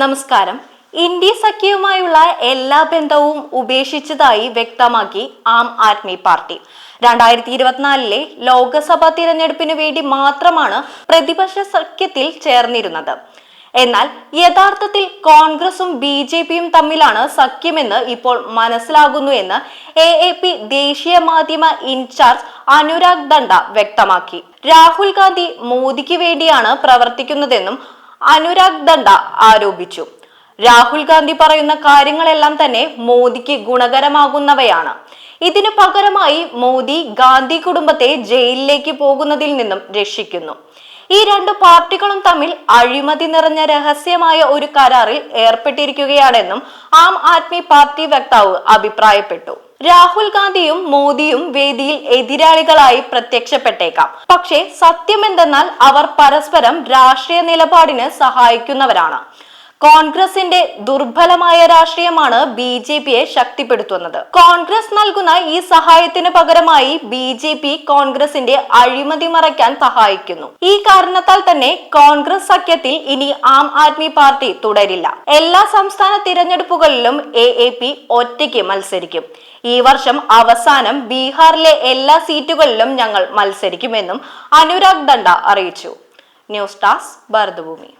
നമസ്കാരം. ഇന്ത്യ സഖ്യവുമായുള്ള എല്ലാ ബന്ധവും ഉപേക്ഷിച്ചതായി വ്യക്തമാക്കി ആം ആദ്മി പാർട്ടി. രണ്ടായിരത്തി ഇരുപത്തിനാലിലെ ലോക്സഭാ തിരഞ്ഞെടുപ്പിനു വേണ്ടി മാത്രമാണ് പ്രതിപക്ഷ സഖ്യത്തിൽ ചേർന്നിരുന്നത്. എന്നാൽ യഥാർത്ഥത്തിൽ കോൺഗ്രസും ബി ജെ പിയും തമ്മിലാണ് സഖ്യമെന്ന് ഇപ്പോൾ മനസ്സിലാകുന്നു എന്ന് എ എ പി ദേശീയ മാധ്യമ ഇൻചാർജ് അനുരാഗ് ദണ്ഡ വ്യക്തമാക്കി. രാഹുൽ ഗാന്ധി മോദിക്ക് വേണ്ടിയാണ് പ്രവർത്തിക്കുന്നതെന്നും അനുരാഗ് ദണ്ഡ ആരോപിച്ചു. രാഹുൽ ഗാന്ധി പറയുന്ന കാര്യങ്ങളെല്ലാം തന്നെ മോദിക്ക് ഗുണകരമാകുന്നവയാണ്. ഇതിനു പകരമായി മോദി ഗാന്ധി കുടുംബത്തെ ജയിലിലേക്ക് പോകുന്നതിൽ നിന്നും രക്ഷിക്കുന്നു. ഈ രണ്ട് പാർട്ടികളും തമ്മിൽ അഴിമതി നിറഞ്ഞ രഹസ്യമായ ഒരു കരാറിൽ ഏർപ്പെട്ടിരിക്കുകയാണെന്നും ആം ആദ്മി പാർട്ടി വക്താവ് അഭിപ്രായപ്പെട്ടു. രാഹുൽ ഗാന്ധിയും മോദിയും വേദിയിൽ എതിരാളികളായി പ്രത്യക്ഷപ്പെട്ടേക്കാം. പക്ഷേ സത്യമെന്തെന്നാൽ അവർ പരസ്പരം രാഷ്ട്രീയ നിലപാടിന് സഹായിക്കുന്നവരാണ്. കോൺഗ്രസിന്റെ ദുർബലമായ രാഷ്ട്രീയമാണ് ബി ജെ പിയെ ശക്തിപ്പെടുത്തുന്നത്. കോൺഗ്രസ് നൽകുന്ന ഈ സഹായത്തിന് പകരമായി ബി ജെ പി കോൺഗ്രസിന്റെ അഴിമതി മറയ്ക്കാൻ സഹായിക്കുന്നു. ഈ കാരണത്താൽ തന്നെ കോൺഗ്രസ് സഖ്യത്തിൽ ഇനി ആം ആദ്മി പാർട്ടി തുടരില്ല. എല്ലാ സംസ്ഥാന തിരഞ്ഞെടുപ്പുകളിലും എ എ പി ഒറ്റയ്ക്ക് മത്സരിക്കും. ഈ വർഷം അവസാനം ബീഹാറിലെ എല്ലാ സീറ്റുകളിലും ഞങ്ങൾ മത്സരിക്കുമെന്നും അനുരാഗ് ദണ്ഡ അറിയിച്ചു. News task Bharathabhoomi.